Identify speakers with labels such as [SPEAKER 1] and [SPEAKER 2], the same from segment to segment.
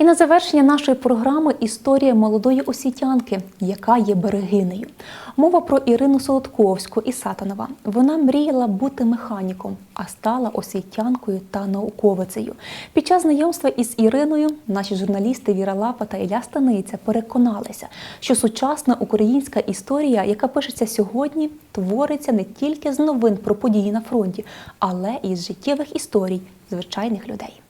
[SPEAKER 1] І на завершення нашої програми історія молодої освітянки, яка є берегинею. Мова про Ірину Солодковську і Сатанова. Вона мріяла бути механіком, а стала освітянкою та науковицею. Під час знайомства із Іриною наші журналісти Віра Лапа та Ілля Станиця переконалися, що сучасна українська історія, яка пишеться сьогодні, твориться не тільки з новин про події на фронті, але і з життєвих історій звичайних людей.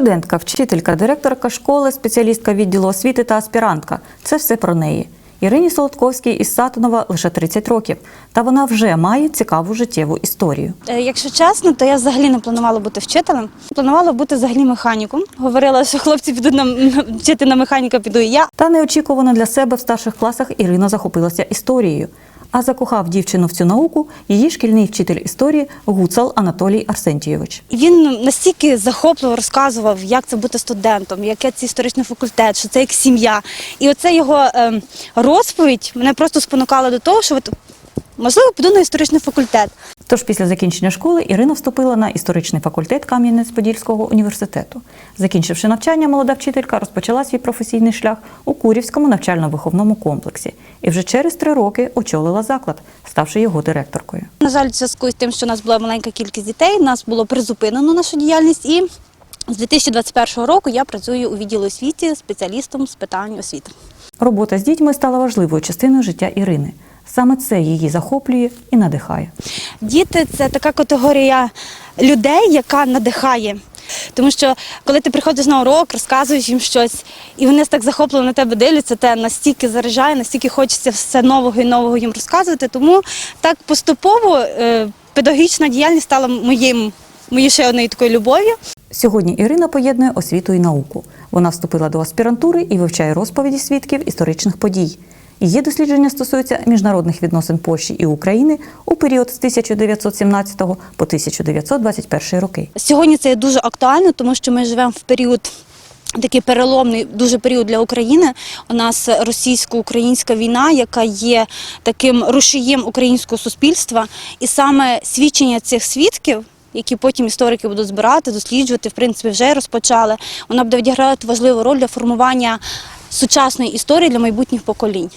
[SPEAKER 2] Студентка, вчителька, директорка школи, спеціалістка відділу освіти та аспірантка це все про неї. Ірині Солодковській із Сатанова лише 30 років, та вона вже має цікаву життєву історію.
[SPEAKER 3] Е, Якщо чесно, то я взагалі не планувала бути вчителем. Планувала бути взагалі механіком. Говорила, що хлопці підуть на на- вчити на механіка, піду і я.
[SPEAKER 2] Та неочікувано для себе в старших класах Ірина захопилася історією. А закохав дівчину в цю науку її шкільний вчитель історії Гуцал Анатолій Арсентійович.
[SPEAKER 3] Він настільки захопливо розказував, як це бути студентом, яке це історичний факультет, що це як сім'я. І оце його ем, розповідь мене просто спонукала до того, що от, можливо піду на історичний факультет.
[SPEAKER 2] Тож після закінчення школи Ірина вступила на історичний факультет Кам'янець-Подільського університету. Закінчивши навчання, молода вчителька розпочала свій професійний шлях у Курівському навчально-виховному комплексі і вже через три роки очолила заклад, ставши його директоркою.
[SPEAKER 3] На жаль, в зв'язку з тим, що у нас була маленька кількість дітей, нас було призупинено нашу діяльність і. З 2021 року я працюю у відділі освіті спеціалістом з питань освіти.
[SPEAKER 2] Робота з дітьми стала важливою частиною життя Ірини. Саме це її захоплює і надихає.
[SPEAKER 3] Діти це така категорія людей, яка надихає. Тому що коли ти приходиш на урок, розказуєш їм щось, і вони так захоплено на тебе дивляться, те настільки заряджає, настільки хочеться все нового і нового їм розказувати. Тому так поступово е, педагогічна діяльність стала моїм, моєю ще одною такою любов'ю.
[SPEAKER 2] Сьогодні Ірина поєднує освіту і науку. Вона вступила до аспірантури і вивчає розповіді свідків історичних подій. Її дослідження стосуються міжнародних відносин Польщі і України у період з 1917 по 1921 роки.
[SPEAKER 3] Сьогодні це дуже актуально, тому що ми живемо в період. Такий переломний дуже період для України. У нас російсько-українська війна, яка є таким рушієм українського суспільства, і саме свідчення цих свідків, які потім історики будуть збирати, досліджувати, в принципі, вже розпочали. Вона буде відігравати важливу роль для формування сучасної історії для майбутніх поколінь.